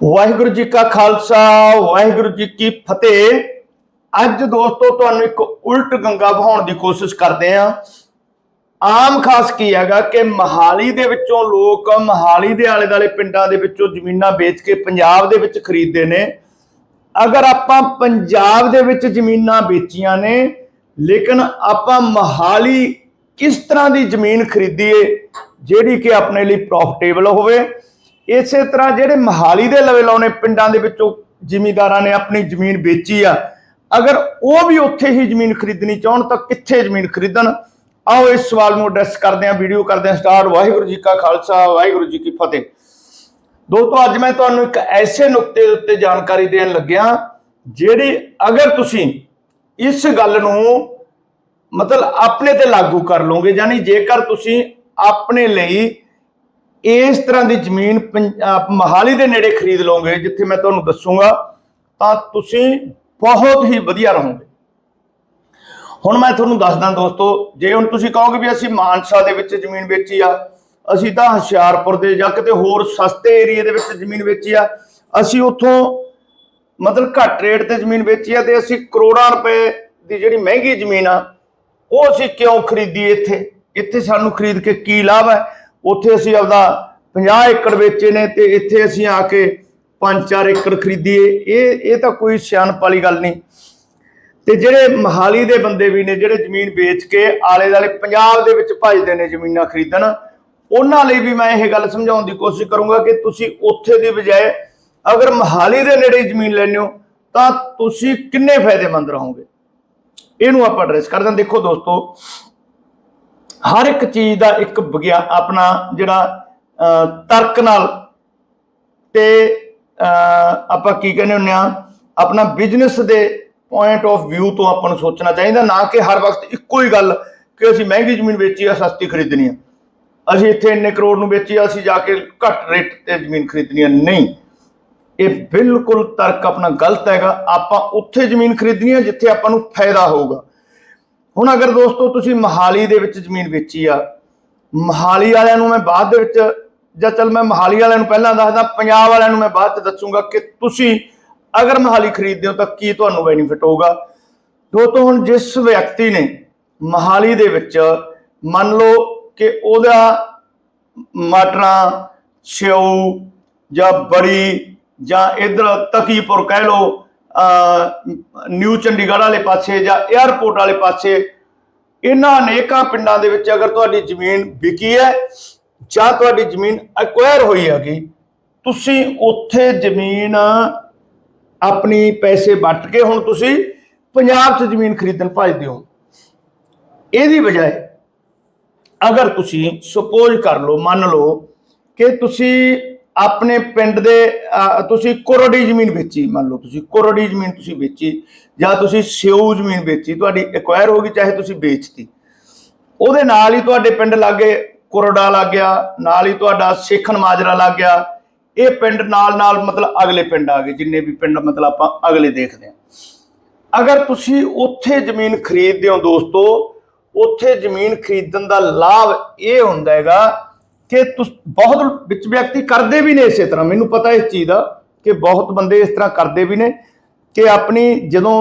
ਵਾਹਿਗੁਰੂ ਜੀ ਕਾ ਖਾਲਸਾ, ਵਾਹਿਗੁਰੂ ਜੀ ਕੀ ਫਤਿਹ। ਅੱਜ ਦੋਸਤੋ, ਤੁਹਾਨੂੰ ਇੱਕ ਉਲਟ ਗੰਗਾ ਵਹਾਉਣ ਦੀ ਕੋਸ਼ਿਸ਼ ਕਰਦੇ ਆਂ ਆਮ ਖਾਸ ਕੀ ਹੈਗਾ ਕਿ ਮਹਾਲੀ ਦੇ ਵਿੱਚੋਂ ਲੋਕ ਮਹਾਲੀ ਦੇ ਆਲੇ ਦਾਲੇ ਪਿੰਡਾਂ ਦੇ ਵਿੱਚੋਂ ਜ਼ਮੀਨਾਂ ਵੇਚ ਕੇ ਪੰਜਾਬ ਦੇ ਵਿੱਚ ਖਰੀਦਦੇ ਨੇ। ਅਗਰ ਆਪਾਂ ਪੰਜਾਬ ਦੇ ਵਿੱਚ ਜ਼ਮੀਨਾਂ ਵੇਚੀਆਂ ਨੇ, ਲੇਕਿਨ ਆਪਾਂ ਮਹਾਲੀ ਕਿਸ ਤਰ੍ਹਾਂ ਦੀ ਜ਼ਮੀਨ ਖਰੀਦੀਏ, ਜਿਹੜੀ ਕਿ ਆਪਣੇ ਲਈ ਪ੍ਰੋਫਿਟੇਬਲ ਹੋਵੇ ਇਸੇ ਤਰ੍ਹਾਂ ਜਿਹੜੇ ਮਹਾਲੀ ਦੇ ਲਵੇ ਲਾਉਣੇ ਪਿੰਡਾਂ ਦੇ ਵਿੱਚੋਂ ਜ਼ਿਮੀਂਦਾਰਾਂ ਨੇ ਆਪਣੀ ਜ਼ਮੀਨ ਵੇਚੀ ਆ, ਅਗਰ ਉਹ ਵੀ ਉੱਥੇ ਹੀ ਜ਼ਮੀਨ ਖਰੀਦਣੀ ਚਾਹਣ ਤਾਂ ਕਿੱਥੇ ਜ਼ਮੀਨ ਖਰੀਦਣ? ਆਓ ਇਸ ਸਵਾਲ ਨੂੰ ਐਡਰੈਸ ਕਰਦੇ ਹਾਂ ਵੀਡੀਓ ਕਰਦੇ ਹਾਂ ਸਟਾਰਟ ਵਾਹਿਗੁਰੂ ਜੀ ਕਾ ਖਾਲਸਾ, ਵਾਹਿਗੁਰੂ ਜੀ ਕੀ ਫਤਿਹ। ਦੋਸਤੋ, ਅੱਜ ਮੈਂ ਤੁਹਾਨੂੰ ਇੱਕ ਐਸੇ ਨੁਕਤੇ ਦੇ ਉੱਤੇ ਜਾਣਕਾਰੀ ਦੇਣ ਲੱਗਿਆ, ਜਿਹੜੀ ਅਗਰ ਤੁਸੀਂ ਇਸ ਗੱਲ ਨੂੰ ਮਤਲਬ ਆਪਣੇ ਤੇ ਲਾਗੂ ਕਰ ਲਓਗੇ, ਯਾਨੀ ਜੇਕਰ ਤੁਸੀਂ ਆਪਣੇ ਲਈ ਇਸ ਤਰ੍ਹਾਂ ਦੀ ਜ਼ਮੀਨ ਪੰਜ- ਅਹ ਮਹਾਲੀ ਦੇ ਨੇੜੇ ਖਰੀਦ ਲਓਗੇ, ਜਿੱਥੇ ਮੈਂ ਤੁਹਾਨੂੰ ਦੱਸੂਗਾ, ਤਾਂ ਤੁਸੀਂ ਬਹੁਤ ਹੀ ਵਧੀਆ ਰਹੋਗੇ। ਹੁਣ ਮੈਂ ਤੁਹਾਨੂੰ ਦੱਸਦਾ ਦੋਸਤੋ, ਜੇ ਹੁਣ ਤੁਸੀਂ ਕਹੋਗੇ ਵੀ ਅਸੀਂ ਮਾਨਸਾ ਦੇ ਵਿੱਚ ਜ਼ਮੀਨ ਵੇਚੀ ਆ, ਅਸੀਂ ਤਾਂ ਹੁਸ਼ਿਆਰਪੁਰ ਦੇ ਜਾਂ ਕਿਤੇ ਹੋਰ ਸਸਤੇ ਏਰੀਆ ਦੇ ਵਿੱਚ ਜ਼ਮੀਨ ਵੇਚੀ ਆ, ਅਸੀਂ ਉੱਥੋਂ ਮਤਲਬ ਘੱਟ ਰੇਟ ਤੇ ਜ਼ਮੀਨ ਵੇਚੀ ਆ ਤੇ ਅਸੀਂ ਕਰੋੜਾਂ ਰੁਪਏ ਦੀ ਜਿਹੜੀ ਮਹਿੰਗੀ ਜ਼ਮੀਨ ਆ, ਉਹ ਅਸੀਂ ਕਿਉਂ ਖਰੀਦੀ ਇੱਥੇ? ਇੱਥੇ ਸਾਨੂੰ ਖਰੀਦ ਕੇ ਕੀ ਲਾਭ ਹੈ? ਉੱਥੇ ਅਸੀਂ ਆਪਦਾ 50 ਏਕੜ ਵੇਚੇ ਨੇ ਤੇ ਇੱਥੇ ਅਸੀਂ ਆ ਕੇ 5-4 ਏਕੜ ਖਰੀਦੀਏ। ਇਹ ਇਹ ਤਾਂ ਕੋਈ ਸਿਆਣਪ ਵਾਲੀ ਗੱਲ ਨਹੀਂ। ਤੇ ਜਿਹੜੇ ਮਹਾਲੀ ਦੇ ਬੰਦੇ ਵੀ ਨੇ, ਜਿਹੜੇ ਜ਼ਮੀਨ ਵੇਚ ਕੇ ਆਲੇ ਦਾਲੇ ਪੰਜਾਬ ਦੇ ਵਿੱਚ ਭਜਦੇ ਨੇ ਜ਼ਮੀਨਾਂ ਖਰੀਦਣ, ਉਹਨਾਂ ਲਈ ਵੀ ਮੈਂ ਇਹ ਗੱਲ ਸਮਝਾਉਣ ਦੀ ਕੋਸ਼ਿਸ਼ ਕਰੂੰਗਾ ਕਿ ਤੁਸੀਂ ਉੱਥੇ ਦੀ ਬਜਾਏ ਅਗਰ ਮਹਾਲੀ ਦੇ ਨੇੜੇ ਜ਼ਮੀਨ ਲੈਂਦੇ ਹੋ, ਤਾਂ ਤੁਸੀਂ ਕਿੰਨੇ ਫਾਇਦੇਮੰਦ ਰਹੋਗੇ? ਇਹਨੂੰ ਆਪਾਂ ਐਡਰੈਸ ਕਰਦੇ ਹਾਂ ਦੇਖੋ ਦੋਸਤੋ ਹਰ ਇੱਕ ਚੀਜ਼ ਦਾ ਇੱਕ ਵਿਗਿਆਨ ਆਪਣਾ ਜਿਹੜਾ ਤਰਕ ਨਾਲ ਤੇ ਆਪਾਂ ਕੀ ਕਹਿੰਦੇ ਹੁੰਦੇ ਆ ਆਪਣਾ ਬਿਜ਼ਨਸ ਦੇ ਪੁਆਇੰਟ ਆਫ View ਤੋਂ ਆਪਾਂ ਨੂੰ ਸੋਚਣਾ ਚਾਹੀਦਾ, ਨਾ ਕਿ ਹਰ ਵਕਤ ਇੱਕੋ ਹੀ ਗੱਲ ਕਿ ਅਸੀਂ ਮਹਿੰਗੀ ਜ਼ਮੀਨ ਵੇਚੀ ਆ, ਸਸਤੀ ਖਰੀਦਣੀ ਆ। ਅਸੀਂ ਇੱਥੇ ਇੰਨੇ ਕਰੋੜ ਨੂੰ ਵੇਚੀ ਆ, ਅਸੀਂ ਜਾ ਕੇ ਘੱਟ ਰੇਟ ਤੇ ਜ਼ਮੀਨ ਖਰੀਦਣੀ ਆ। ਨਹੀਂ। ਇਹ ਬਿਲਕੁਲ ਤਰਕ ਆਪਣਾ ਗਲਤ ਹੈਗਾ। ਆਪਾਂ ਉੱਥੇ ਜ਼ਮੀਨ ਖਰੀਦਣੀ ਆ, ਜਿੱਥੇ ਆਪਾਂ ਨੂੰ ਫਾਇਦਾ ਹੋਊਗਾ। ਹੁਣ ਅਗਰ ਦੋਸਤੋ ਤੁਸੀਂ ਮਹਾਲੀ ਦੇ ਵਿੱਚ ਜ਼ਮੀਨ ਵੇਚੀ ਆ, ਮਹਾਲੀ ਵਾਲਿਆਂ ਨੂੰ ਮੈਂ ਬਾਅਦ ਦੇ ਵਿੱਚ ਜਾਂ ਚਲ ਮੈਂ ਮਹਾਲੀ ਵਾਲਿਆਂ ਨੂੰ ਪਹਿਲਾਂ ਦੱਸਦਾ, ਪੰਜਾਬ ਵਾਲਿਆਂ ਨੂੰ ਮੈਂ ਬਾਅਦ ਚ ਦੱਸੂਗਾ ਕਿ ਤੁਸੀਂ ਅਗਰ ਮਹਾਲੀ ਖਰੀਦਦੇ ਹੋ ਤਾਂ ਕੀ ਤੁਹਾਨੂੰ ਬੈਨੀਫਿਟ ਹੋਊਗਾ। ਦੋਸਤੋ ਹੁਣ ਜਿਸ ਵਿਅਕਤੀ ਨੇ ਮਹਾਲੀ ਦੇ ਵਿੱਚ ਮੰਨ ਲਓ ਕਿ ਉਹਦਾ ਮਟਰਾਂ ਸਿਉ ਜਾਂ ਬੜੀ ਜਾਂ ਇਧਰ ਤਕੀਪੁਰ ਕਹਿ ਲਓ ਨਿਊ ਚੰਡੀਗੜ੍ਹ ਵਾਲੇ ਪਾਸੇ ਜਾਂ 에ਅਰਪੋਰਟ ਵਾਲੇ ਪਾਸੇ, ਇਹਨਾਂ ਅਨੇਕਾਂ ਪਿੰਡਾਂ ਦੇ ਵਿੱਚ ਅਗਰ ਤੁਹਾਡੀ ਜ਼ਮੀਨ ਵਿਕੀ ਹੈ ਜਾਂ ਤੁਹਾਡੀ ਜ਼ਮੀਨ ਐਕਵਾਇਰ ਹੋਈ ਹੈਗੀ, ਤੁਸੀਂ ਉੱਥੇ ਜ਼ਮੀਨ ਆਪਣੀ ਪੈਸੇ ਵੱਟ ਕੇ ਹੁਣ ਤੁਸੀਂ ਪੰਜਾਬ 'ਚ ਜ਼ਮੀਨ ਖਰੀਦਣ ਭੱਜਦੇ ਹੋ। ਇਹਦੀ ਬਜਾਏ ਅਗਰ ਤੁਸੀਂ ਸੁਪੋਜ਼ ਕਰ ਲਓ, ਮੰਨ ਲਓ ਕਿ ਤੁਸੀਂ ਆਪਣੇ ਪਿੰਡ ਦੇ ਤੁਸੀਂ ਕਰੋੜੀ ਜ਼ਮੀਨ ਵੇਚੀ, ਮੰਨ ਲਓ ਤੁਸੀਂ ਕਰੋੜੀ ਜ਼ਮੀਨ ਤੁਸੀਂ ਵੇਚੀ, ਜਾਂ ਤੁਸੀਂ ਸਿਉ ਜ਼ਮੀਨ ਵੇਚੀ, ਤੁਹਾਡੀ ਐਕਵਾਇਰ ਹੋ ਗਈ ਚਾਹੇ ਤੁਸੀਂ ਵੇਚਤੀ। ਉਹਦੇ ਨਾਲ ਹੀ ਤੁਹਾਡੇ ਪਿੰਡ ਲਾਗੇ ਕੁਰੜਾ ਲੱਗ ਗਿਆ, ਨਾਲ ਹੀ ਤੁਹਾਡਾ ਸੇਖਣ ਮਾਜਰਾ ਲੱਗ ਗਿਆ। ਇਹ ਪਿੰਡ ਨਾਲ ਨਾਲ ਮਤਲਬ ਅਗਲੇ ਪਿੰਡ ਆ ਗਏ, ਜਿੰਨੇ ਵੀ ਪਿੰਡ ਮਤਲਬ ਆਪਾਂ ਅਗਲੇ ਦੇਖਦੇ ਹਾਂ। ਅਗਰ ਤੁਸੀਂ ਉੱਥੇ ਜ਼ਮੀਨ ਖਰੀਦਦੇ ਹੋ ਦੋਸਤੋ, ਉੱਥੇ ਜ਼ਮੀਨ ਖਰੀਦਣ ਦਾ ਲਾਭ ਇਹ ਹੁੰਦਾ ਹੈਗਾ ਕਿ ਤੁਸ, ਬਹੁਤ ਵਿੱਚ ਵਿਅਕਤੀ ਕਰਦੇ ਵੀ ਨੇ ਇਸੇ ਤਰ੍ਹਾਂ। ਮੈਨੂੰ ਪਤਾ ਇਸ ਚੀਜ਼ ਦਾ ਕਿ ਬਹੁਤ ਬੰਦੇ ਇਸ ਤਰ੍ਹਾਂ ਕਰਦੇ ਵੀ ਨੇ ਕਿ ਆਪਣੀ ਜਦੋਂ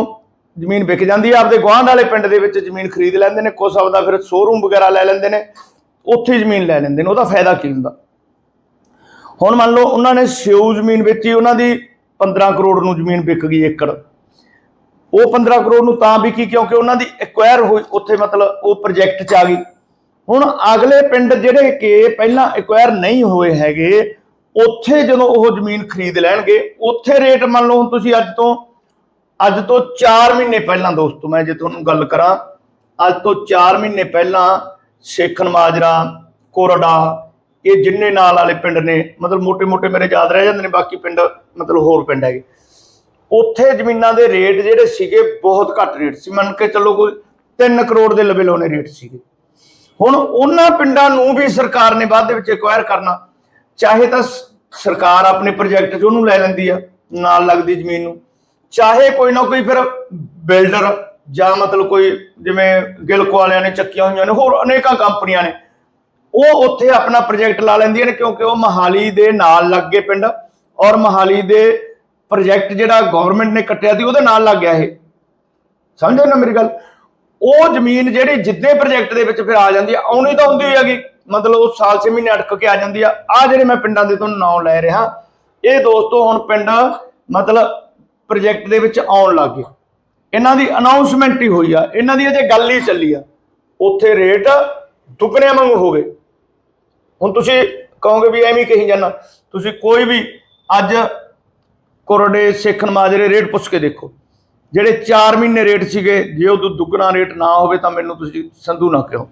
ਜ਼ਮੀਨ ਵਿਕ ਜਾਂਦੀ ਹੈ ਆਪਦੇ ਗੁਆਂਢ ਵਾਲੇ ਪਿੰਡ ਦੇ ਵਿੱਚ ਜ਼ਮੀਨ ਖਰੀਦ ਲੈਂਦੇ ਨੇ, ਕੁਛ ਆਪਦਾ ਫਿਰ ਸ਼ੋਰੂਮ ਵਗੈਰਾ ਲੈ ਲੈਂਦੇ ਨੇ, ਉੱਥੇ ਹੀ ਜ਼ਮੀਨ ਲੈ ਲੈਂਦੇ ਨੇ। ਉਹਦਾ ਫਾਇਦਾ ਕੀ ਹੁੰਦਾ? ਹੁਣ ਮੰਨ ਲਓ ਉਹਨਾਂ ਨੇ ਸਿਉ ਜ਼ਮੀਨ ਵੇਚੀ, ਉਹਨਾਂ ਦੀ 15 ਕਰੋੜ ਨੂੰ ਜ਼ਮੀਨ ਵਿਕ ਗਈ ਏਕੜ। ਉਹ 15 ਕਰੋੜ ਨੂੰ ਤਾਂ ਵਿਕੀ ਕਿਉਂਕਿ ਉਹਨਾਂ ਦੀ ਐਕਵਾਇਰ ਹੋਈ, ਉੱਥੇ ਮਤਲਬ ਉਹ ਪ੍ਰੋਜੈਕਟ 'ਚ ਆ ਗਈ। ਹੁਣ ਅਗਲੇ ਪਿੰਡ ਜਿਹੜੇ ਕਿ ਪਹਿਲਾਂ ਐਕਵਾਇਰ ਨਹੀਂ ਹੋਏ ਹੈਗੇ, ਉੱਥੇ ਜਦੋਂ ਉਹ ਜ਼ਮੀਨ ਖਰੀਦ ਲੈਣਗੇ, ਉੱਥੇ ਰੇਟ ਮੰਨ ਲਓ ਹੁਣ ਤੁਸੀਂ ਅੱਜ ਤੋਂ ਅੱਜ ਤੋਂ 4 ਮਹੀਨੇ ਪਹਿਲਾਂ ਦੋਸਤੋ, ਮੈਂ ਜੇ ਤੁਹਾਨੂੰ ਗੱਲ ਕਰਾਂ, ਅੱਜ ਤੋਂ 4 ਮਹੀਨੇ ਪਹਿਲਾਂ ਸੇਖਣ ਮਾਜਰਾ, ਕੋਰੜਾ, ਇਹ ਜਿੰਨੇ ਨਾਲ ਵਾਲੇ ਪਿੰਡ ਨੇ, ਮਤਲਬ ਮੋਟੇ ਮੋਟੇ ਮੇਰੇ ਯਾਦ ਰਹਿ ਜਾਂਦੇ ਨੇ, ਬਾਕੀ ਪਿੰਡ ਮਤਲਬ ਹੋਰ ਪਿੰਡ ਹੈਗੇ। ਉੱਥੇ ਜ਼ਮੀਨਾਂ ਦੇ ਰੇਟ ਜਿਹੜੇ ਸੀਗੇ ਬਹੁਤ ਘੱਟ ਰੇਟ ਸੀ, ਮੰਨ ਕੇ ਚੱਲੋ ਕੋਈ 3 ਕਰੋੜ ਦੇ ਲਵੇ ਲੋਨੇ ਰੇਟ ਸੀਗੇ। ਹੁਣ ਉਹਨਾਂ ਪਿੰਡਾਂ ਨੂੰ ਵੀ ਸਰਕਾਰ ਨੇ ਬਾਅਦ ਦੇ ਵਿੱਚ ਐਕਵਾਇਰ ਕਰਨਾ। ਚਾਹੇ ਤਾਂ ਸਰਕਾਰ ਆਪਣੇ ਪ੍ਰੋਜੈਕਟ 'ਚ ਉਹਨੂੰ ਲੈ ਲੈਂਦੀ ਆ, ਨਾਲ ਲੱਗਦੀ ਜ਼ਮੀਨ ਨੂੰ। ਚਾਹੇ ਕੋਈ ਨਾ ਕੋਈ ਫਿਰ ਬਿਲਡਰ ਜਾਂ ਮਤਲਬ ਕੋਈ ਜਿਵੇਂ ਗਿਲਕੋ ਵਾਲਿਆਂ ਨੇ ਚੱਕੀਆਂ ਹੋਈਆਂ ਨੇ, ਹੋਰ ਅਨੇਕਾਂ ਕੰਪਨੀਆਂ ਨੇ। ਉਹ ਉੱਥੇ ਆਪਣਾ ਪ੍ਰੋਜੈਕਟ ਲਾ ਲੈਂਦੀਆਂ ਨੇ ਕਿਉਂਕਿ ਉਹ ਮਹਾਲੀ ਦੇ ਨਾਲ ਲੱਗੇ ਪਿੰਡ ਔਰ ਮਹਾਲੀ ਦੇ ਪ੍ਰੋਜੈਕਟ ਜਿਹੜਾ ਗਵਰਨਮੈਂਟ ਨੇ ਕੱਟਿਆ ਸੀ, ਉਹਦੇ ਨਾਲ ਲੱਗ ਗਿਆ ਇਹ। ਸਮਝੋ ਨਾ ਮੇਰੀ ਗੱਲ? ਉਹ ਜ਼ਮੀਨ ਜਿਹੜੀ ਜਿੱਦੇ ਪ੍ਰੋਜੈਕਟ ਦੇ ਵਿੱਚ ਫਿਰ ਆ ਜਾਂਦੀ ਆ, ਆਉਣੀ ਤਾਂ ਹੁੰਦੀ ਹੈਗੀ। ਮਤਲਬ ਉਹ ਸਾਲ 6 ਮਹੀਨੇ ਅਟਕ ਕੇ ਆ ਜਾਂਦੀ ਆ। ਆ ਜਿਹੜੇ ਮੈਂ ਪਿੰਡਾਂ ਦੇ ਤੁਹਾਨੂੰ ਨਾਮ ਲੈ ਰਿਹਾ, ਇਹ ਦੋਸਤੋ ਹੁਣ ਪਿੰਡ ਮਤਲਬ ਪ੍ਰੋਜੈਕਟ ਦੇ ਵਿੱਚ ਆਉਣ ਲੱਗ ਗਏ। ਇਹਨਾਂ ਦੀ ਅਨਾਉਂਸਮੈਂਟ ਹੀ ਹੋਈ ਆ। ਇਹਨਾਂ ਦੀ ਅਜੇ ਗੱਲ ਹੀ ਚੱਲੀ ਆ। ਉੱਥੇ ਰੇਟ ਦੁੱਗਣਿਆਂ ਵਾਂਗੂ ਹੋ ਗਏ। ਹੁਣ ਤੁਸੀਂ ਕਹੋਗੇ ਵੀ ਐਵੇਂ ਕਹੀ ਜਾਣਾ ਤੁਸੀਂ ਕੋਈ ਵੀ ਅੱਜ ਕੋਰਡੇ ਸਿੱਖਣ ਮਾਜਰੇ ਰੇਟ ਪੁੱਛ ਕੇ ਦੇਖੋ। ਜਿਹੜੇ 4 ਮਹੀਨੇ ਰੇਟ ਸੀਗੇ, ਜੇ ਉਹ ਦੁੱਗਣਾ ਰੇਟ ਨਾ ਹੋਵੇ ਤਾਂ ਮੈਨੂੰ ਤੁਸੀਂ ਸੰਧੂ ਨਾ ਕਿਉਂ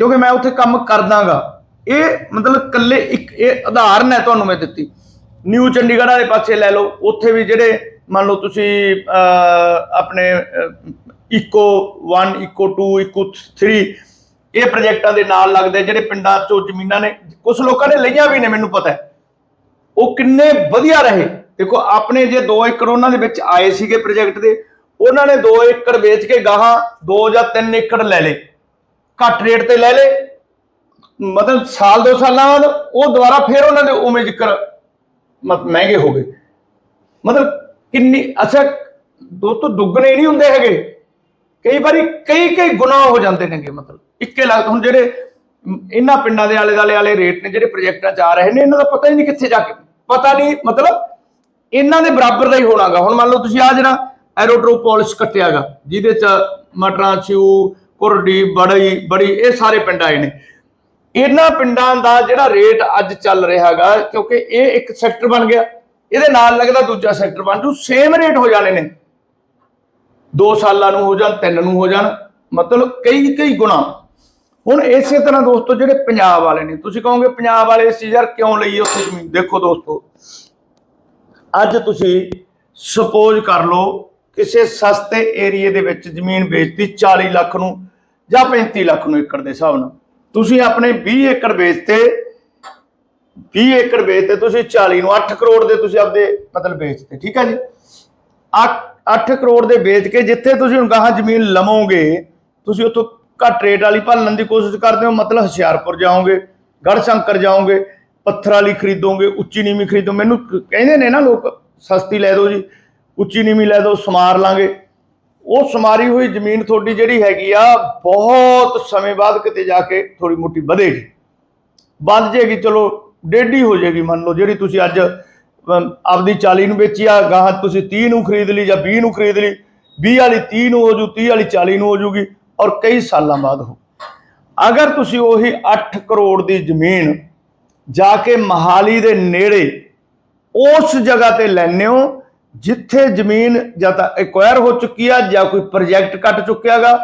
ਕਿਉਂਕਿ ਮੈਂ ਉੱਥੇ ਕੰਮ ਕਰਦਾਗਾ। ਇਹ ਮਤਲਬ ਕੱਲੇ ਇੱਕ ਇਹ ਉਦਾਹਰਨ ਹੈ ਤੁਹਾਨੂੰ ਮੈਂ ਦਿੱਤੀ। ਨਿਊ ਚੰਡੀਗੜ੍ਹ ਵਾਲੇ ਪਾਸੇ ਲੈ ਲਓ, ਉੱਥੇ ਵੀ ਜਿਹੜੇ ਮੰਨ ਲਓ ਤੁਸੀਂ ਆਪਣੇ ਇਕੋ 1 ਇਕੋ 2 ਇਕੋ 3 ਇਹ ਪ੍ਰੋਜੈਕਟਾਂ ਦੇ ਨਾਲ ਲੱਗਦੇ ਜਿਹੜੇ ਪਿੰਡਾਂ ਚੋਂ ਜ਼ਮੀਨਾਂ ਨੇ ਕੁਝ ਲੋਕਾਂ ਨੇ ਲਈਆਂ ਵੀ ਨੇ, ਮੈਨੂੰ ਪਤਾ ਉਹ ਕਿੰਨੇ ਵਧੀਆ ਰਹੇ। ਦੇਖੋ, ਆਪਣੇ ਜੇ 2 ਏਕੜ ਉਹਨਾਂ ਦੇ ਵਿੱਚ ਆਏ ਸੀਗੇ ਪ੍ਰੋਜੈਕਟ ਦੇ, ਉਹਨਾਂ ਨੇ 2 ਏਕੜ ਵੇਚ ਕੇ ਗਾਹਾਂ 2 ਜਾਂ 3 ਏਕੜ ਲੈ ਲਏ। ਘੱਟ ਰੇਟ ਤੇ ਲੈ ਲਏ। ਮਤਲਬ ਸਾਲ, ਦੋ ਸਾਲਾਂ ਬਾਅਦ ਉਹ ਦੁਬਾਰਾ ਫੇਰ ਉਹਨਾਂ ਦੇ ਉਵੇਂ ਜ਼ਿਕਰ ਮਤ ਮਹਿੰਗੇ ਹੋ ਗਏ। ਮਤਲਬ ਕਿੰਨੀ, ਅੱਛਾ, ਦੋ ਤੋਂ ਦੁੱਗਣੇ ਨਹੀਂ ਹੁੰਦੇ ਹੈਗੇ। ਕਈ ਵਾਰੀ ਕਈ ਕਈ ਗੁਣਾ ਹੋ ਜਾਂਦੇ ਨੇਗੇ, ਮਤਲਬ ਇੱਕੇ ਲੱਗ ਹੁਣ ਜਿਹੜੇ ਇਹਨਾਂ ਪਿੰਡਾਂ ਦੇ ਆਲੇ ਦਾਲੇ ਵਾਲੇ ਰੇਟ ਨੇ ਜਿਹੜੇ ਪ੍ਰੋਜੈਕਟਾਂ 'ਚ ਆ ਰਹੇ ਨੇ, ਇਹਨਾਂ ਦਾ ਪਤਾ ਹੀ ਨਹੀਂ ਕਿੱਥੇ ਜਾ ਕੇ, ਪਤਾ ਨਹੀਂ, ਮਤਲਬ ਇਹਨਾਂ ਦੇ ਬਰਾਬਰ ਦਾ ਹੀ ਹੋਣਾਗਾ। ਹੁਣ ਮੰਨ ਲਓ ਤੁਸੀਂ ਆ ਜਿਹੜਾ ਐਰੋਟ੍ਰੋਪੋਲਿਸ ਕੱਟਿਆਗਾ, ਜਿਹਦੇ 'ਚ ਮਟਰਾਂ ਸਿਊ ਕੁਰਡੀ ਬੜੀ ਬੜੀ, ਇਹ ਸਾਰੇ ਪਿੰਡ ਆਏ ਨੇ। ਇਹਨਾਂ ਪਿੰਡਾਂ ਦਾ ਜਿਹੜਾ ਰੇਟ ਅੱਜ ਚੱਲ ਰਿਹਾਗਾ, ਕਿਉਂਕਿ ਇਹ ਇੱਕ ਸੈਕਟਰ ਬਣ ਗਿਆ, ਇਹਦੇ ਨਾਲ ਲੱਗਦਾ ਦੂਜਾ ਸੈਕਟਰ ਬਣ ਜੂ ਸੇਮ ਰੇਟ ਹੋ ਜਾਣੇ ਨੇ। 2 ਸਾਲਾਂ ਨੂੰ ਹੋ ਜਾਣ 3 ਨੂੰ ਹੋ ਜਾਣ, ਮਤਲਬ ਕਈ ਕਈ ਗੁਣਾ। ਹੁਣ ਇਸੇ ਤਰ੍ਹਾਂ ਦੋਸਤੋ, ਜਿਹੜੇ ਪੰਜਾਬ ਵਾਲੇ ਨੇ, ਤੁਸੀਂ ਕਹੋਗੇ, ਪੰਜਾਬ ਵਾਲੇ ਇਸ ਯਾਰ ਕਿਉਂ ਲਈ ਉੱਥੇ ਜ਼ਮੀਨ? ਦੇਖੋ ਦੋਸਤੋ ਅੱਜ ਤੁਸੀਂ ਸਪੋਜ਼ ਕਰ ਲਓ ਕਿਸੇ ਸਸਤੇ ਏਰੀਏ ਦੇ ਵਿੱਚ ਜ਼ਮੀਨ ਵੇਚਤੀ 40 ਲੱਖ ਨੂੰ ਜਾਂ 35 ਲੱਖ ਨੂੰ ਏਕੜ ਦੇ ਹਿਸਾਬ ਨਾਲ। ਤੁਸੀਂ ਆਪਣੇ 20 ਏਕੜ ਵੇਚਤੇ 20 ਏਕੜ ਵੇਚਤੇ, ਤੁਸੀਂ 40 ਨੂੰ 8 ਕਰੋੜ ਦੇ ਤੁਸੀਂ ਆਪਦੇ ਮਤਲਬ ਵੇਚਤੇ, ਠੀਕ ਹੈ ਜੀ? 8 ਕਰੋੜ ਦੇ ਵੇਚ ਕੇ ਜਿੱਥੇ ਤੁਸੀਂ ਹੁਣ ਗਾਹਾਂ ਜ਼ਮੀਨ ਲਵੋਗੇ, ਤੁਸੀਂ ਉੱਥੋਂ ਘੱਟ ਰੇਟ ਵਾਲੀ ਭਾਲਣ ਦੀ ਕੋਸ਼ਿਸ਼ ਕਰਦੇ ਹੋ, ਮਤਲਬ ਹੁਸ਼ਿਆਰਪੁਰ ਜਾਓਗੇ ਗੜਸ਼ੰਕਰ ਜਾਓਗੇ ਪੱਥਰ ਵਾਲੀ ਖਰੀਦੋਗੇ, ਉੱਚੀ ਨੀਵੀਂ ਖਰੀਦੋ। ਮੈਨੂੰ ਕਹਿੰਦੇ ਨੇ ਨਾ ਲੋਕ, ਸਸਤੀ ਲੈ ਦਿਓ ਜੀ, ਉੱਚੀ ਨੀਵੀਂ ਲੈ ਦਿਓ, ਸਮਾਰ ਲਾਂਗੇ। ਉਹ ਸਮਾਰੀ ਹੋਈ ਜ਼ਮੀਨ ਤੁਹਾਡੀ ਜਿਹੜੀ ਹੈਗੀ ਆ, ਬਹੁਤ ਸਮੇਂ ਬਾਅਦ ਕਿਤੇ ਜਾ ਕੇ ਥੋੜੀ ਮੋਟੀ ਵਧੇਗੀ। ਵੱਧ ਜੇਗੀ, ਚਲੋ, ਡੇਢੀ ਹੋ ਜਾਏਗੀ ਮੰਨ ਲਓ, ਜਿਹੜੀ ਤੁਸੀਂ ਅੱਜ ਆਪਦੀ 40 ਨੂੰ ਵੇਚੀ ਆ ਗਾਹਾਂ ਤੁਸੀਂ 30 ਨੂੰ ਖਰੀਦ ਲਈ ਜਾਂ 20 ਨੂੰ ਖਰੀਦ ਲਈ 20 ਵਾਲੀ 30 ਨੂੰ ਹੋ ਜੂ 30 ਵਾਲੀ 40 ਨੂੰ ਹੋ ਜੂਗੀ, ਔਰ ਕਈ ਸਾਲਾਂ ਬਾਅਦ ਹੋ। ਅਗਰ ਤੁਸੀਂ ਉਹੀ 8 ਕਰੋੜ ਦੀ ਜ਼ਮੀਨ ਜਾ ਕੇ ਮਹਾਲੀ ਦੇ ਨੇੜੇ ਉਸ ਜਗ੍ਹਾ ਤੇ ਲੈਣੇ ਹੋ, ਜਿੱਥੇ ਜ਼ਮੀਨ ਜਾਂ ਤਾਂ ਐਕਵਾਇਰ ਹੋ ਚੁੱਕੀ ਆ ਜਾਂ ਕੋਈ ਪ੍ਰੋਜੈਕਟ ਕੱਟ ਚੁੱਕਿਆ ਚੁੱਕਿਆਗਾ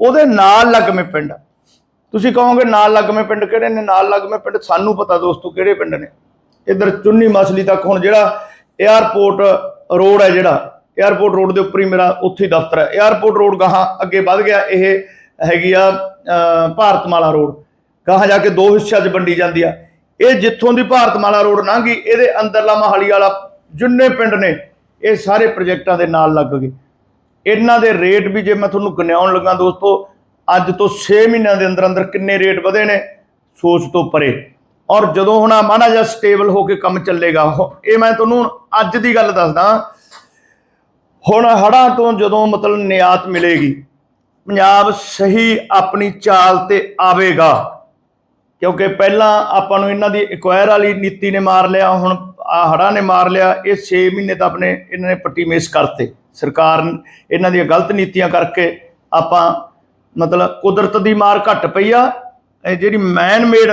ਉਹਦੇ ਨਾਲ ਲੱਗਵੇਂ ਪਿੰਡ। ਤੁਸੀਂ ਕਹੋਗੇ ਨਾਲ ਲੱਗਵੇਂ ਪਿੰਡ ਕਿਹੜੇ ਨੇ? ਨਾਲ ਲੱਗਵੇਂ ਪਿੰਡ ਸਾਨੂੰ ਪਤਾ ਦੋਸਤੋ ਕਿਹੜੇ ਪਿੰਡ ਨੇ। ਇਧਰ ਚੁੰਨੀ ਮਸਲੀ ਤੱਕ ਹੁਣ ਜਿਹੜਾ 에ਅਰਪੋਰਟ ਰੋਡ ਹੈ ਜਿਹੜਾ 에ਅਰਪੋਰਟ ਰੋਡ ਦੇ ਉੱਪਰ ਹੀ ਮੇਰਾ ਉੱਥੇ ਹੀ ਦਫ਼ਤਰ ਹੈ। 에ਅਰਪੋਰਟ ਰੋਡ ਗਾਹਾਂ ਅੱਗੇ ਵੱਧ ਗਿਆ, ਇਹ ਹੈਗੀ ਆ ਭਾਰਤਮਾਲਾ ਰੋਡ ਗਾਹਾਂ ਜਾ ਕੇ ਦੋ ਹਿੱਸਿਆਂ 'ਚ ਵੰਡੀ ਜਾਂਦੀ ਆ। ਇਹ ਜਿੱਥੋਂ ਦੀ ਭਾਰਤਮਾਲਾ ਰੋਡ ਲੰਘੀ, ਇਹਦੇ ਅੰਦਰਲਾ ਮਹਾਲੀ ਵਾਲਾ ਜਿੰਨੇ ਪਿੰਡ ਨੇ, ਇਹ ਸਾਰੇ ਪ੍ਰੋਜੈਕਟਾਂ ਦੇ ਨਾਲ ਲੱਗ ਗਏ। ਇਹਨਾਂ ਦੇ ਰੇਟ ਵੀ ਜੇ ਮੈਂ ਤੁਹਾਨੂੰ ਗਿਣਾਉਣ ਲੱਗਾ ਦੋਸਤੋ, ਅੱਜ ਤੋਂ 6 ਮਹੀਨਿਆਂ ਦੇ ਅੰਦਰ ਅੰਦਰ ਕਿੰਨੇ ਰੇਟ ਵਧੇ ਨੇ, ਸੋਚ ਤੋਂ ਪਰੇ। ਔਰ ਜਦੋਂ ਹੁਣ ਆਹ ਮਾੜਾ ਜਿਹਾ ਸਟੇਬਲ ਹੋ ਕੇ ਕੰਮ ਚੱਲੇਗਾ ਇਹ ਮੈਂ ਤੁਹਾਨੂੰ ਅੱਜ ਦੀ ਗੱਲ ਦੱਸਦਾ। ਹੁਣ ਹੜਾਂ ਤੋਂ ਜਦੋਂ ਮਤਲਬ ਨਿਆਤ ਮਿਲੇਗੀ, ਪੰਜਾਬ ਸਹੀ ਆਪਣੀ ਚਾਲ ਤੇ ਆਵੇਗਾ। ਕਿਉਂਕਿ ਪਹਿਲਾਂ ਆਪਾਂ ਨੂੰ ਇਹਨਾਂ ਦੀ ਐਕਵਾਇਰ ਵਾਲੀ ਨੀਤੀ ਨੇ ਮਾਰ ਲਿਆ, ਹੁਣ ਆ ਨੇ ਮਾਰ ਲਿਆ, ਇਹ 6 ਮਹੀਨੇ ਤਾਂ ਆਪਣੇ ਇਹਨਾਂ ਨੇ ਪੱਟੀ ਮੇਸ ਕਰਤੇ। ਸਰਕਾਰ ਇਹਨਾਂ ਦੀਆਂ ਗਲਤ ਨੀਤੀਆਂ ਕਰਕੇ ਆਪਾਂ ਮਤਲਬ ਕੁਦਰਤ ਦੀ ਮਾਰ ਘੱਟ ਪਈ ਆ, ਇਹ ਜਿਹੜੀ ਮੈਨ ਮੇਡ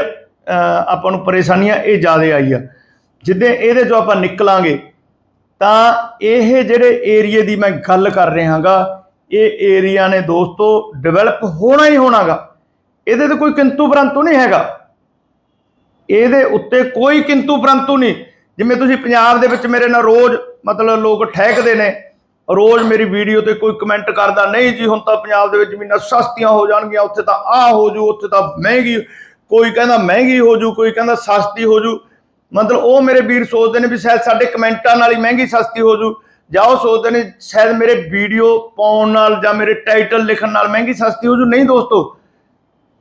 ਆਪਾਂ ਨੂੰ ਪਰੇਸ਼ਾਨੀਆਂ ਇਹ ਜ਼ਿਆਦਾ ਆਈ ਆ। ਜਿੱਦੇ ਇਹਦੇ ਚੋਂ ਆਪਾਂ ਨਿਕਲਾਂਗੇ, ਤਾਂ ਇਹ ਜਿਹੜੇ ਏਰੀਏ ਦੀ ਮੈਂ ਗੱਲ ਕਰ ਰਿਹਾਗਾ, ਇਹ ਏਰੀਆ ਨੇ ਦੋਸਤੋ ਡਿਵੈਲਪ ਹੋਣਾ ਹੀ ਹੋਣਾਗਾ। ਇਹਦੇ ਤੇ ਕੋਈ ਕਿੰਤੂ ਪਰੰਤੂ ਨਹੀਂ ਹੈਗਾ। ਇਹਦੇ ਉੱਤੇ ਕੋਈ ਕਿੰਤੂ ਪਰੰਤੂ ਨਹੀਂ। ਜਿਵੇਂ ਤੁਸੀਂ ਪੰਜਾਬ ਦੇ ਵਿੱਚ ਮੇਰੇ ਨਾਲ ਰੋਜ਼ ਮਤਲਬ ਲੋਕ ਠਹਿਕਦੇ ਨੇ, ਰੋਜ਼ ਮੇਰੀ ਵੀਡੀਓ ਤੇ ਕੋਈ ਕਮੈਂਟ ਕਰਦਾ, ਨਹੀਂ ਜੀ, ਹੁਣ ਤਾਂ ਪੰਜਾਬ ਦੇ ਵਿੱਚ ਜ਼ਮੀਨਾਂ ਸਸਤੀਆਂ ਹੋ ਜਾਣਗੀਆਂ, ਉੱਥੇ ਤਾਂ ਆਹ ਹੋ ਜੂ, ਉੱਥੇ ਤਾਂ ਮਹਿੰਗੀ, ਕੋਈ ਕਹਿੰਦਾ ਮਹਿੰਗੀ ਹੋ ਜੂ, ਕੋਈ ਕਹਿੰਦਾ ਸਸਤੀ ਹੋ ਜੂ। ਮਤਲਬ ਉਹ ਮੇਰੇ ਵੀਰ ਸੋਚਦੇ ਨੇ ਵੀ ਸ਼ਾਇਦ ਸਾਡੇ ਕਮੈਂਟਾਂ ਨਾਲ ਹੀ ਮਹਿੰਗੀ ਸਸਤੀ ਹੋ ਜੂ। ਜਾਂ ਉਹ ਸੋਚਦੇ ਨੇ ਸ਼ਾਇਦ ਮੇਰੇ ਵੀਡੀਓ ਪਾਉਣ ਨਾਲ ਜਾਂ ਮੇਰੇ ਟਾਈਟਲ ਲਿਖਣ ਨਾਲ ਮਹਿੰਗੀ ਸਸਤੀ ਹੋ ਜੂ। ਨਹੀਂ ਦੋਸਤੋ,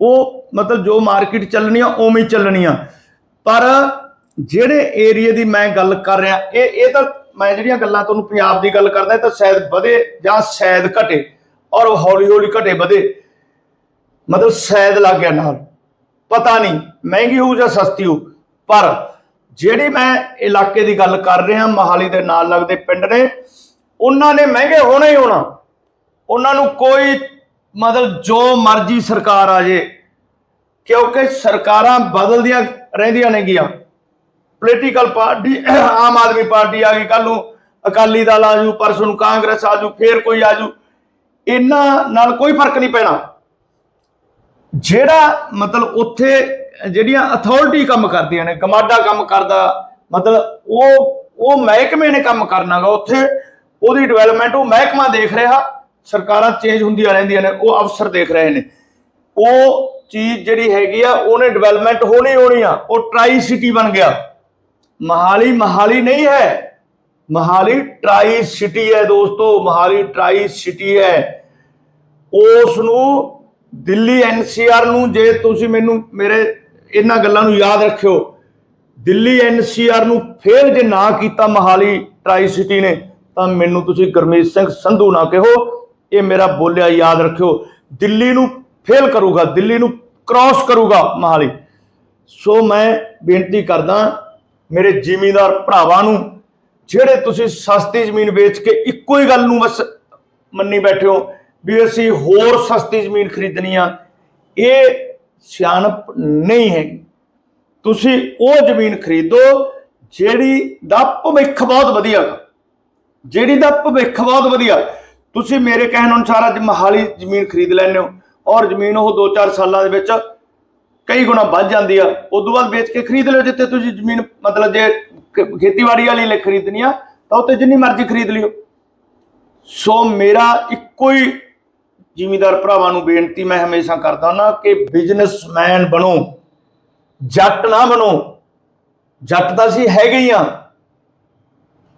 ਉਹ ਮਤਲਬ ਜੋ ਮਾਰਕੀਟ ਚੱਲਣੀ ਆ, ਉਵੇਂ ਹੀ ਚੱਲਣੀ ਆ। ਪਰ ਜਿਹੜੇ ਏਰੀਏ ਦੀ ਮੈਂ ਗੱਲ ਕਰ ਰਿਹਾ, ਇਹ ਇਹ ਤਾਂ ਮੈਂ ਜਿਹੜੀਆਂ ਗੱਲਾਂ ਤੁਹਾਨੂੰ ਪੰਜਾਬ ਦੀ ਗੱਲ ਕਰਦਾ, ਇਹ ਤਾਂ ਸ਼ਾਇਦ ਵਧੇ ਜਾਂ ਸ਼ਾਇਦ ਘਟੇ ਔਰ ਹੌਲੀ ਹੌਲੀ ਘਟੇ ਵਧੇ। ਮਤਲਬ ਸ਼ਾਇਦ ਲੱਗ ਗਿਆ ਨਾਲ। ਪਤਾ ਨਹੀਂ, ਮਹਿੰਗੀ ਹੋਊ ਜਾਂ ਸਸਤੀ ਹੋਊ, ਪਰ ਜਿਹੜੀ ਮੈਂ ਇਲਾਕੇ ਦੀ ਗੱਲ ਕਰ ਰਿਹਾ, ਮਹਾਲੀ ਦੇ ਨਾਲ ਲੱਗਦੇ ਪਿੰਡ ਨੇ, ਉਹਨਾਂ ਨੇ ਮਹਿੰਗੇ ਹੋਣਾ ਹੀ ਹੋਣਾ। ਉਹਨਾਂ ਨੂੰ ਕੋਈ ਮਤਲਬ ਜੋ ਮਰਜ਼ੀ ਸਰਕਾਰ ਆ ਜੇ ਕਿਉਂਕਿ ਸਰਕਾਰਾਂ ਬਦਲਦੀਆਂ ਰਹਿੰਦੀਆਂ ਨੇਗੀਆਂ political party Aam Aadmi party ਆ ਗਈ ਕੱਲ ਨੂੰ ਅਕਾਲੀ ਦਲ ਆ ਜੂ, ਪਰਸੋਂ ਨੂੰ ਕਾਂਗਰਸ ਆ ਜੂ, ਫੇਰ ਕੋਈ ਆ ਜੂ। ਇਹਨਾਂ ਨਾਲ ਕੋਈ ਫ਼ਰਕ ਨਹੀਂ ਪੈਣਾ। ਜਿਹੜਾ ਮਤਲਬ ਉੱਥੇ ਜਿਹੜੀਆਂ ਅਥਾਰਟੀ ਕੰਮ ਕਰਦੀਆਂ ਨੇ ਕਮਾਡਾ ਕੰਮ ਕਰਦਾ, ਮਤਲਬ ਉਹ ਉਹ ਮਹਿਕਮੇ ਨੇ ਕੰਮ ਕਰਨਾਗਾ। ਉੱਥੇ ਉਹਦੀ ਡਿਵੈਲਪਮੈਂਟ ਉਹ ਮਹਿਕਮਾ ਦੇਖ ਰਿਹਾ, ਸਰਕਾਰਾਂ ਚੇਂਜ ਹੁੰਦੀਆਂ ਰਹਿੰਦੀਆਂ ਨੇ, ਉਹ ਅਫਸਰ ਦੇਖ ਰਹੇ ਨੇ। ਉਹ ਚੀਜ਼ ਜਿਹੜੀ ਹੈਗੀ ਆ, ਉਹਨੇ ਡਿਵੈਲਪਮੈਂਟ ਹੋਣੀ ਹੋਣੀ ਆ, ਉਹ ਟਰਾਈ ਸਿਟੀ ਬਣ ਗਿਆ। ਮਹਾਲੀ ਮਹਾਲੀ ਨਹੀਂ ਹੈ। ਮਹਾਲੀ ਟਰਾਈ ਸਿਟੀ ਹੈ ਦੋਸਤੋ, ਮਹਾਲੀ ਟਰਾਈ ਸਿਟੀ ਹੈ ਉਸ ਨੂੰ ਦਿੱਲੀ ਐਨਸੀਆਰ ਨੂੰ ਜੇ ਤੁਸੀਂ ਮੈਨੂੰ, ਮੇਰੇ ਇਹਨਾਂ ਗੱਲਾਂ ਨੂੰ ਯਾਦ ਰੱਖਿਓ, ਦਿੱਲੀ ਐਨਸੀਆਰ ਨੂੰ ਫੇਲ ਜੇ ਨਾ ਕੀਤਾ ਮਹਾਲੀ ਟਰਾਈ ਸਿਟੀ ਨੇ, ਤਾਂ ਮੈਨੂੰ ਤੁਸੀਂ ਗੁਰਮੀਤ ਸਿੰਘ ਸੰਧੂ ਨਾ ਕਹੋ, ਇਹ ਮੇਰਾ ਬੋਲਿਆ ਯਾਦ ਰੱਖਿਓ। ਦਿੱਲੀ ਨੂੰ ਫੇਲ ਕਰੂਗਾ, ਦਿੱਲੀ ਨੂੰ ਕ੍ਰਾਸ ਕਰੂਗਾ ਮਹਾਲੀ। ਸੋ ਮੈਂ ਬੇਨਤੀ ਕਰਦਾ, ਮੇਰੇ ਜ਼ਿਮੀਂਦਾਰ ਭਰਾਵਾਂ ਨੂੰ, ਜਿਹੜੇ ਤੁਸੀਂ ਸਸਤੀ ਜ਼ਮੀਨ ਵੇਚ ਕੇ ਇੱਕੋ ਹੀ ਗੱਲ ਨੂੰ ਬਸ ਮੰਨੀ ਬੈਠੇ ਹੋ, ਵੀ ਅਸੀਂ ਹੋਰ ਸਸਤੀ ਜ਼ਮੀਨ ਖਰੀਦਣੀ ਆ, ਇਹ ਸਿਆਣਪ ਨਹੀਂ ਹੈਗੀ। ਤੁਸੀਂ ਉਹ ਜ਼ਮੀਨ ਖਰੀਦੋ ਜਿਹੜੀ ਦਾ ਭਵਿੱਖ ਬਹੁਤ ਵਧੀਆ ਗਾ। ਜਿਹੜੀ ਦਾ ਭਵਿੱਖ ਬਹੁਤ ਵਧੀਆ। ਤੁਸੀਂ ਮੇਰੇ ਕਹਿਣ ਅਨੁਸਾਰ ਅੱਜ ਮਹਾਲੀ ਜ਼ਮੀਨ ਖਰੀਦ ਲੈਂਦੇ ਹੋ। ਔਰ ਜ਼ਮੀਨ ਉਹ 2-4 ਸਾਲਾਂ ਦੇ ਵਿੱਚ ਕਈ ਗੁਣਾ ਵੱਧ ਜਾਂਦੀ ਆ। ਉਦੋਂ ਬਾਅਦ ਵੇਚ ਕੇ ਖਰੀਦ ਲਿਓ ਜਿੱਥੇ ਤੁਸੀਂ ਜ਼ਮੀਨ, ਮਤਲਬ ਜੇ ਖੇਤੀਬਾੜੀ ਵਾਲੀ ਲਈ ਖਰੀਦਣੀ ਆ, ਤਾਂ ਉੱਥੇ ਜਿੰਨੀ ਮਰਜ਼ੀ ਖਰੀਦ ਲਿਓ। ਸੋ ਮੇਰਾ ਇੱਕੋ ਹੀ ਜ਼ਿਮੀਦਾਰ ਭਰਾਵਾਂ ਨੂੰ ਬੇਨਤੀ ਮੈਂ ਹਮੇਸ਼ਾ ਕਰਦਾ ਨਾ ਕਿ ਬਿਜ਼ਨਸਮੈਨ ਬਣੋ, ਜੱਟ ਨਾ ਬਣੋ। ਜੱਟ ਤਾਂ ਅਸੀਂ ਹੈਗੇ ਹੀ ਆ।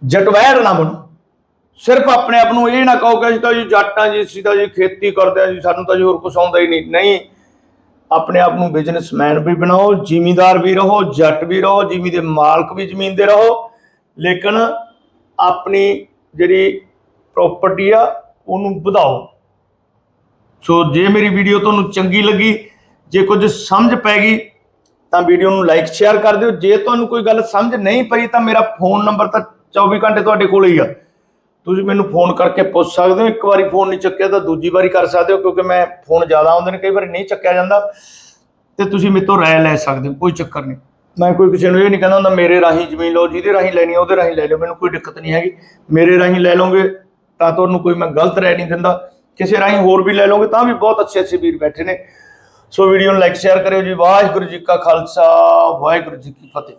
ਜਟਵੈਰ ਨਾ ਬਣੋ। ਸਿਰਫ ਆਪਣੇ ਆਪ ਨੂੰ ਇਹ ਨਾ ਕਹੋ ਕਿ ਅਸੀਂ ਤਾਂ ਜੀ ਜੱਟ ਆ ਜੀ, ਅਸੀਂ ਤਾਂ ਜੀ ਖੇਤੀ ਕਰਦੇ ਆ ਜੀ, ਸਾਨੂੰ ਤਾਂ ਜੀ ਹੋਰ ਕੁਝ ਆਉਂਦਾ ਹੀ ਨਹੀਂ। ਨਹੀਂ, ਆਪਣੇ ਆਪ ਨੂੰ ਬਿਜ਼ਨਸਮੈਨ ਵੀ ਬਣਾਓ, ਜ਼ਿਮੀਂਦਾਰ ਵੀ ਰਹੋ, ਜੱਟ ਵੀ ਰਹੋ, ਜ਼ਿਮੀ ਦੇ ਮਾਲਕ ਵੀ ਜ਼ਮੀਨ ਦੇ ਰਹੋ। ਲੇਕਿਨ ਆਪਣੀ ਜਿਹੜੀ ਪ੍ਰਾਪਰਟੀ ਆ, ਉਹਨੂੰ ਵਧਾਓ। ਸੋ ਜੇ ਮੇਰੀ ਵੀਡੀਓ ਤੁਹਾਨੂੰ ਚੰਗੀ ਲੱਗੀ, ਜੇ ਕੁਝ ਸਮਝ ਪੈ ਗਈ, ਤਾਂ ਵੀਡੀਓ ਨੂੰ ਲਾਈਕ ਸ਼ੇਅਰ ਕਰ ਦਿਓ। ਜੇ ਤੁਹਾਨੂੰ ਕੋਈ ਗੱਲ ਸਮਝ ਨਹੀਂ ਪਈ, ਤਾਂ ਮੇਰਾ ਫੋਨ ਨੰਬਰ ਤਾਂ 24 ਘੰਟੇ ਤੁਹਾਡੇ ਕੋਲ ਹੀ ਆ। ਤੁਸੀਂ ਮੈਨੂੰ ਫੋਨ ਕਰਕੇ ਪੁੱਛ ਸਕਦੇ ਹੋ, ਇੱਕ ਵਾਰੀ ਫੋਨ ਨਹੀਂ ਚੱਕਿਆ ਤਾਂ ਦੂਜੀ ਵਾਰੀ ਕਰ ਸਕਦੇ ਹੋ, ਕਿਉਂਕਿ ਮੈਂ ਫੋਨ ਜ਼ਿਆਦਾ ਆਉਂਦੇ ਨੇ, ਕਈ ਵਾਰੀ ਨਹੀਂ ਚੱਕਿਆ ਜਾਂਦਾ। ਤੇ ਤੁਸੀਂ ਮੇਰੇ ਤੋਂ ਰਾਏ ਲੈ ਸਕਦੇ ਹੋ, ਕੋਈ ਚੱਕਰ ਨਹੀਂ। ਮੈਂ ਕੋਈ ਕਿਸੇ ਨੂੰ ਇਹ ਨਹੀਂ ਕਹਿੰਦਾ ਹੁੰਦਾ, ਮੇਰੇ ਰਾਹੀਂ ਜ਼ਮੀਨ ਲਓ, ਜਿਹਦੇ ਰਾਹੀਂ ਲੈਣੀ ਆ, ਉਹਦੇ ਰਾਹੀਂ ਲੈ ਲਓ, ਮੈਨੂੰ ਕੋਈ ਦਿੱਕਤ ਨਹੀਂ ਹੈਗੀ। ਮੇਰੇ ਰਾਹੀਂ ਲੈ ਲਓਗੇ, ਤਾਂ ਤੁਹਾਨੂੰ ਕੋਈ ਮੈਂ ਗਲਤ ਰਾਏ ਨਹੀਂ ਦਿੰਦਾ। ਕਿਸੇ ਰਾਹੀਂ ਹੋਰ ਵੀ ਲੈ ਲਓਗੇ, ਤਾਂ ਵੀ ਬਹੁਤ ਅੱਛੇ ਅੱਛੇ ਵੀਰ ਬੈਠੇ ਨੇ। ਸੋ ਵੀਡੀਓ ਨੂੰ ਲਾਈਕ ਸ਼ੇਅਰ ਕਰਿਓ ਜੀ। ਵਾਹਿਗੁਰੂ ਜੀ ਕਾ ਖਾਲਸਾ, ਵਾਹਿਗੁਰੂ ਜੀ ਕੀ ਫਤਿਹ।